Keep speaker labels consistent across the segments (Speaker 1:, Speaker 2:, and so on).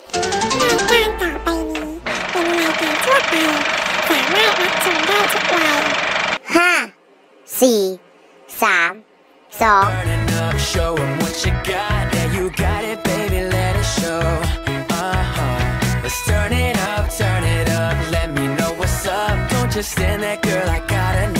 Speaker 1: รายการต่อไปนี้เป็นรายการทั่วไป สามารถรับชมได้ทุกวัย
Speaker 2: ห้าสี่สามสอง
Speaker 3: Burning up, show 'em what you got. Yeah, you got it, baby, let it show. Uh huh. Let's turn it up, turn it up. Let me know what's up. Don't just stand there, girl, I gotta know.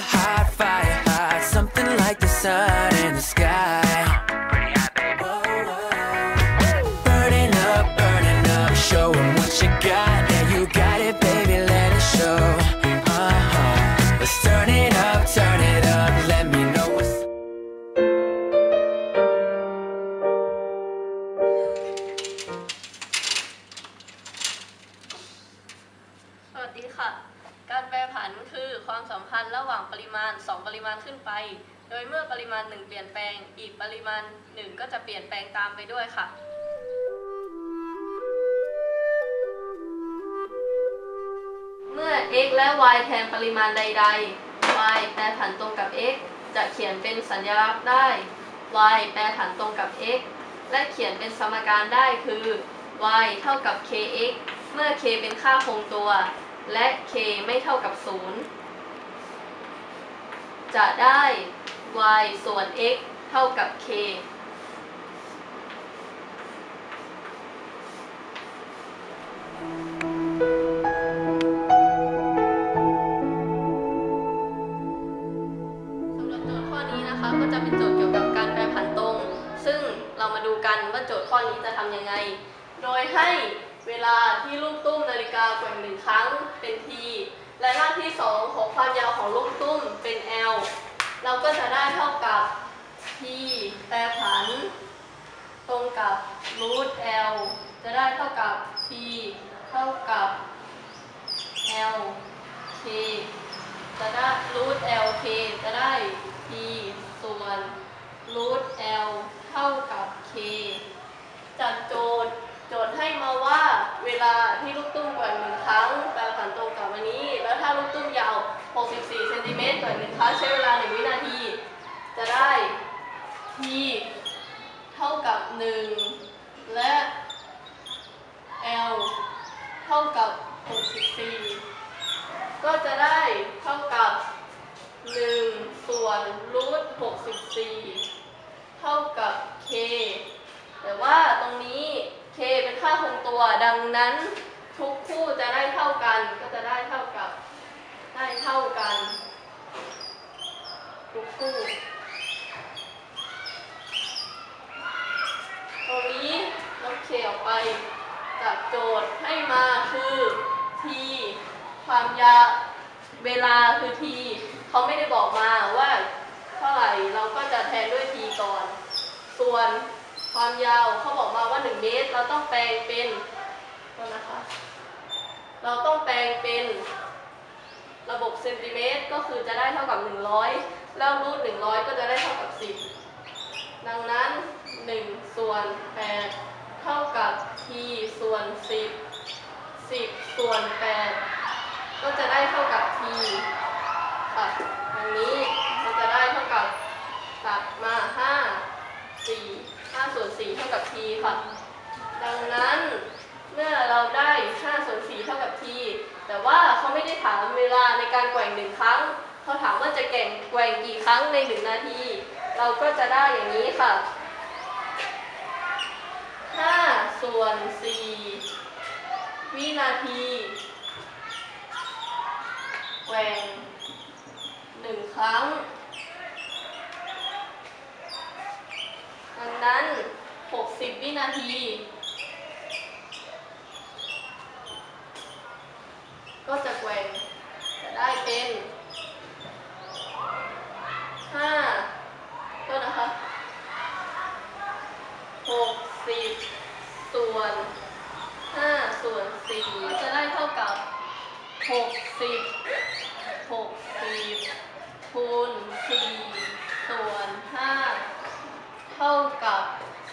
Speaker 3: Hot, fire
Speaker 4: มาณขึ้นไป โดยเมื่อปริมาณ 1 เปลี่ยนแปลง อีกปริมาณ 1 ก็จะเปลี่ยนแปลงตามไปด้วยค่ะเมื่อ x และ y แทนปริมาณใด ๆ y แปรผันตรงกับ x จะเขียนเป็นสัญลักษณ์ได้ y แปรผันตรงกับ x และเขียนเป็นสมการได้คือ y เท่ากับ kx เมื่อ k เป็นค่าคงตัว และ k ไม่เท่ากับ 0 จะได้ y ส่วน x เท่ากับ k สำหรับโจทย์ข้อนี้นะคะก็จะเป็นโจทย์เกี่ยวกับการแปรผันตรง ซึ่งเรามาดูกันว่าโจทย์ข้อนี้จะทำยังไง โดยให้เวลาที่ลูกตุ้มนาฬิกาแกว่งหนึ่งครั้งเป็น t และหน้าที่ 2 ของความยาวของลูกตุ้มเป็น l เราก็จะได้เท่ากับ t แปรผัน ตรงกับ root l จะได้เท่ากับ t เท่ากับ l k จะได้ root l k จะได้ t ส่วน root l เท่ากับ k จากโจทย์ โจทย์ให้มาว่าเวลาที่ลูกตุ้มกว่าหนึ่งครั้งแปลผันตรงกับวันนี้ แล้วถ้าลูกตุ้มยาว 64เซนติเมตรกว่าหนึ่งครั้งใช้เวลา 1 วินาที จะได้ t เท่ากับ 1 และ l เท่ากับ 64 ก็จะได้เท่ากับ 1 ส่วนรูท64 เท่ากับ k แต่ว่าตรงนี้ k เป็นค่าคงตัว ดังนั้นทุกคู่จะได้เท่ากัน ก็จะได้เท่ากับ ได้เท่ากัน ทุกคู่ ตรงนี้ลบ k ออก ไปจากโจทย์ให้มาคือ t ความยาวเวลาคือ t เขาไม่ได้บอกมาว่าเท่าไหร่เราก็จะแทนด้วย t ก่อน ส่วนความยาวเขาบอกมาว่า 1 เมตร เราต้องแปลงเป็นโทษนะคะ เราต้องแปลงเป็นระบบเซนติเมตรก็คือจะได้เท่ากับ 100 แล้วรูท100 ก็จะได้เท่ากับ 10 ดังนั้น 1 ส่วน 8 เท่ากับ t ส่วน 10 10 ส่วน 8 ก็จะได้เท่ากับ t ค่ะดังนี้ก็จะได้เท่ากับตัดมา 5 4 5ส่วน4เท่ากับ t ค่ะ ดังนั้นเมื่อเราได้5ส่วน4เท่ากับ t แต่ว่าเขาไม่ได้ถามเวลาในการแกว่งหนึ่งครั้งเขาถามว่าจะแกว่งแกว่งกี่ครั้งใน 1 นาที เราก็จะได้อย่างนี้ค่ะ 5 ส่วน 4 วินาทีแกว่งหนึ่งครั้ง ดังนั้น 60 วินาที ก็จะแกว่งจะได้เป็น
Speaker 5: คูณ4ส่วน 5 เท่ากับ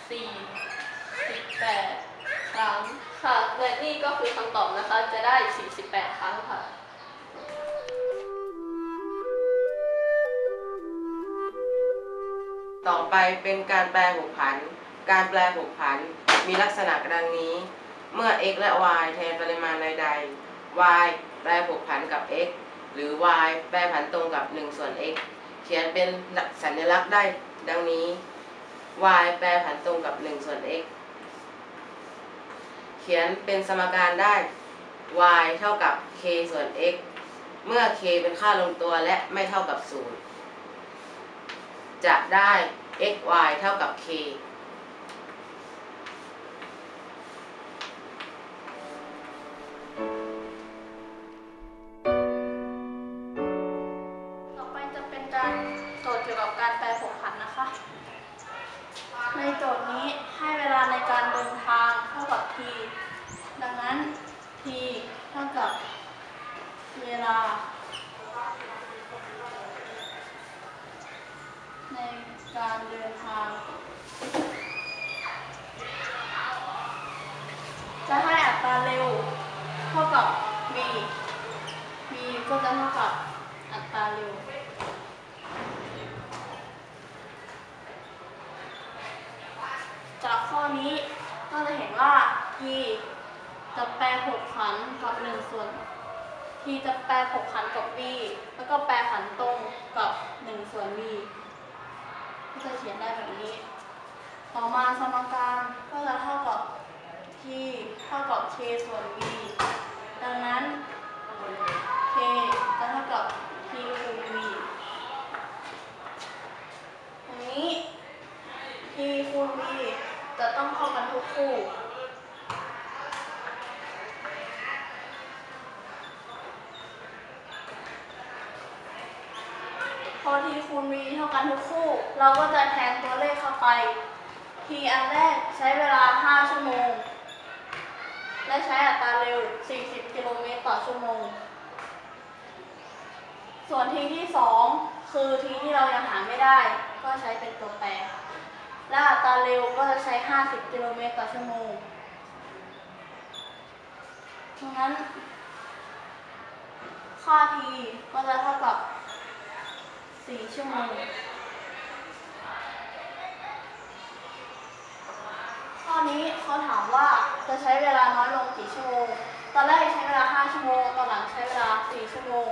Speaker 5: 48ครั้งค่ะ และนี่ก็คือคำตอบนะคะ จะได้48ครั้งค่ะ
Speaker 6: ต่อไปเป็นการแปลผกผัน การแปลผกผัน มีลักษณะดังนี้ เมื่อ x และ y แทนปริมาณใดๆ y แปลผกผันกับ x หรือ y แปลผันตรงกับ 1 ส่วน x เขียนเป็นสัญลักษณ์ได้ดังนี้ y แปลผันตรงกับ 1 ส่วน x เขียนเป็นสมการได้ y เท่ากับ k ส่วน x เมื่อ k เป็นค่าลงตัวและไม่เท่ากับ 0 จะได้ x y เท่ากับ k
Speaker 5: ในโจทย์นี้ให้เวลาในการเดินทางเท่ากับ t ดังนั้น t เท่ากับเวลา ในการเดินทาง จะให้อัตราเร็วเท่ากับ v v ก็จะเท่ากับอัตราเร็ว จากข้อนี้ก็จะเห็นว่า t จะแปรผกผันกับ 1 ส่วน t จะแปรผกผันกับ v แล้วก็แปรผันตรงกับ1ส่วน v ก็จะเขียนได้แบบนี้ ต่อมาสมการก็จะเท่ากับ t เท่ากับ k ส่วน v ดังนั้น k จะเท่ากับ t คูณ v อันนี้ t คูณ v จะต้องเท่ากันทุกคู่ พอ t คูณ v เท่ากันทุกคู่ เราก็จะแทนตัวเลขเข้าไป t อันแรกใช้เวลา 5 ชั่วโมง และใช้อัตราเร็ว 40 กิโลเมตรต่อชั่วโมง ส่วน t ที่ 2 คือ t ที่เรายังหาไม่ได้ ก็ใช้เป็นตัวแปร และอัตราเร็วก็จะใช้ 50 กิโลเมตรต่อชั่วโมงดังนั้น ค่า t ก็จะเท่ากับ 4 ชั่วโมง ข้อนี้ เขาถามว่าจะใช้เวลาน้อยลงกี่ชั่วโมง ตอนแรกใช้เวลา 5 ชั่วโมง ตอนหลังใช้เวลา 4 ชั่วโมง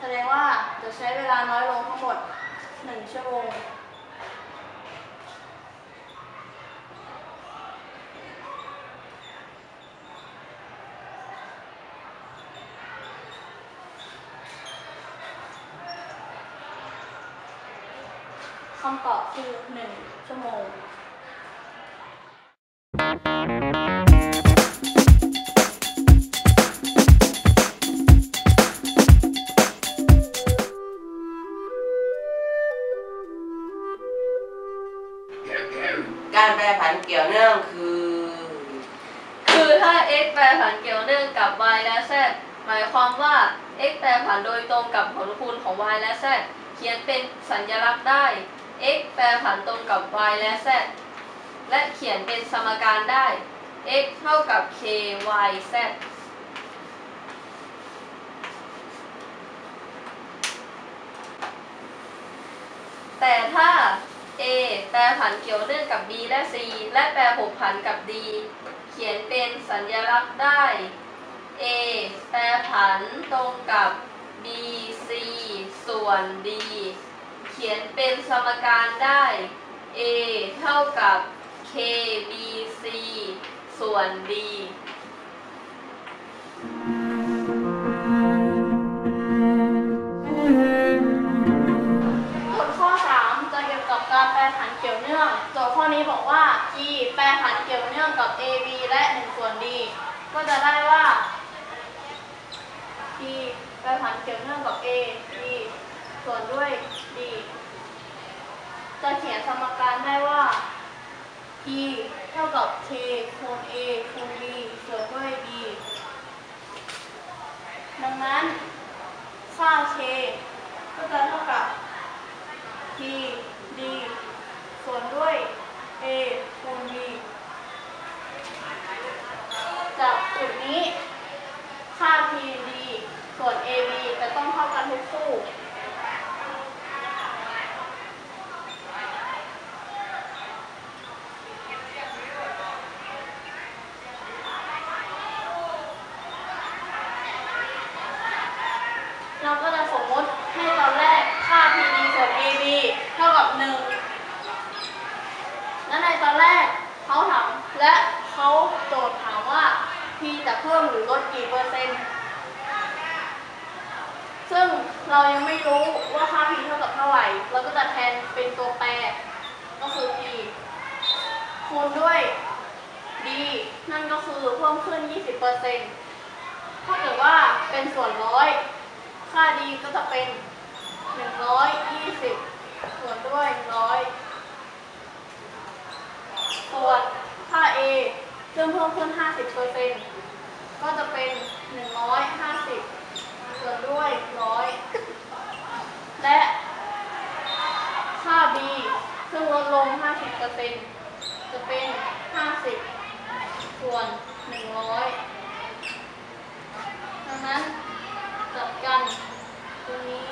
Speaker 5: แสดงว่าจะใช้เวลาน้อยลงทั้งหมด 1 ชั่วโมง คำตอบคือ 1 ชั่วโมง x แปรผันเกี่ยวเนื่องกับ y และ z หมายความว่า x แปรผันโดยตรงกับผลคูณของ y และ z เขียนเป็นสัญลักษณ์ได้ x แปรผันตรงกับ y และ z และเขียนเป็นสมการได้ x เท่ากับ k y z แต่ถ้า a แปรผันเกี่ยวเนื่องกับ b และ c และแปรผกผันกับ d เขียนเป็นสัญลักษณ์ได้ a แปรผันตรงกับ b c ส่วน d เขียนเป็นสมการได้ a เท่ากับ k b c ส่วน d แปรผันเกี่ยวเนื่องกับ a b และ1ส่วน d ก็จะได้ว่า e แปรผันเกี่ยวเนื่องกับ a b ส่วนด้วย d จะเขียนสมการได้ว่า e เท่ากับ k คูณ a คูณ b ส่วนด้วย d ดังนั้น ค่า k ก็จะเท่ากับ P D ส่วนด้วย A คูณ B จากจุดนี้ค่า P D ส่วน A B จะต้องเท่ากันทุกคู่ เราก็จะสมมติให้ตอนแรกค่า PD ส่วน AB เท่ากับ 1 และในตอนแรกเขาถามและเขาโจทย์ถามว่า P จะ เพิ่มหรือลดกี่เปอร์เซ็นต์ ซึ่งเรายังไม่รู้ว่าค่า P เท่ากับเท่าไหร่ เราก็จะแทนเป็นตัวแปร ก็คือ P คูณด้วย D นั่นก็คือเพิ่มขึ้น 20%ถ้าเกิดว่าเป็นส่วนร้อย ค่า D ก็จะเป็น 120 ส่วนด้วย 100 ส่วนค่า A ซึ่งเพิ่มขึ้น 50% ก็จะเป็น 150ส่วนด้วย 100 และค่า B ซึ่งลดลง 50%จะเป็น 50 ส่วน 100 ดังนั้นจัดกันตรงนี้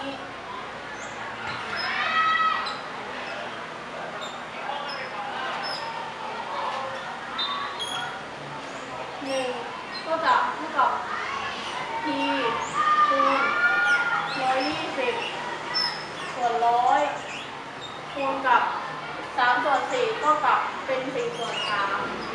Speaker 5: คูณกับ3ส่วน4เท่ากับเป็น4ส่วน3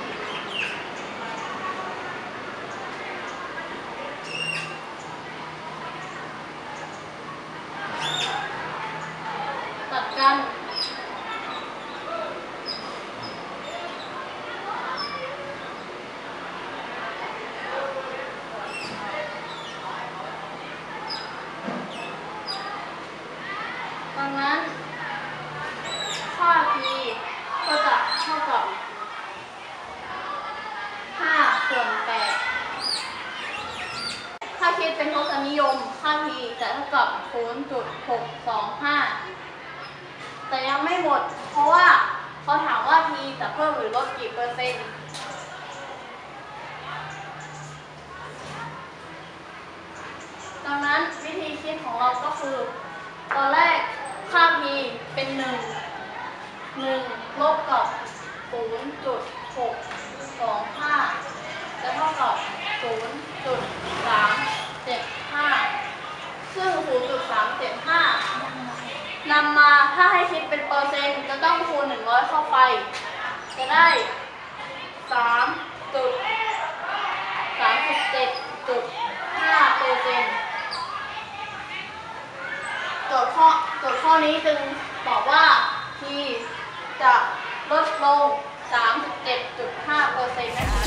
Speaker 5: ของเราก็คือ ตอนแรกค่า p เป็น1 1ลบกับ0.625จะเท่ากับ0.375ซึ่ง0.375นำมาถ้าให้คิดเป็นเปอร์เซ็นต์จะต้องคูณ100เข้าไป จะได้37.5เปอร์เซ็นต์ โจทย์ข้อโจทย์ข้ อนี้จึงบอกว่า P จะลดลง 37.5%นะคะ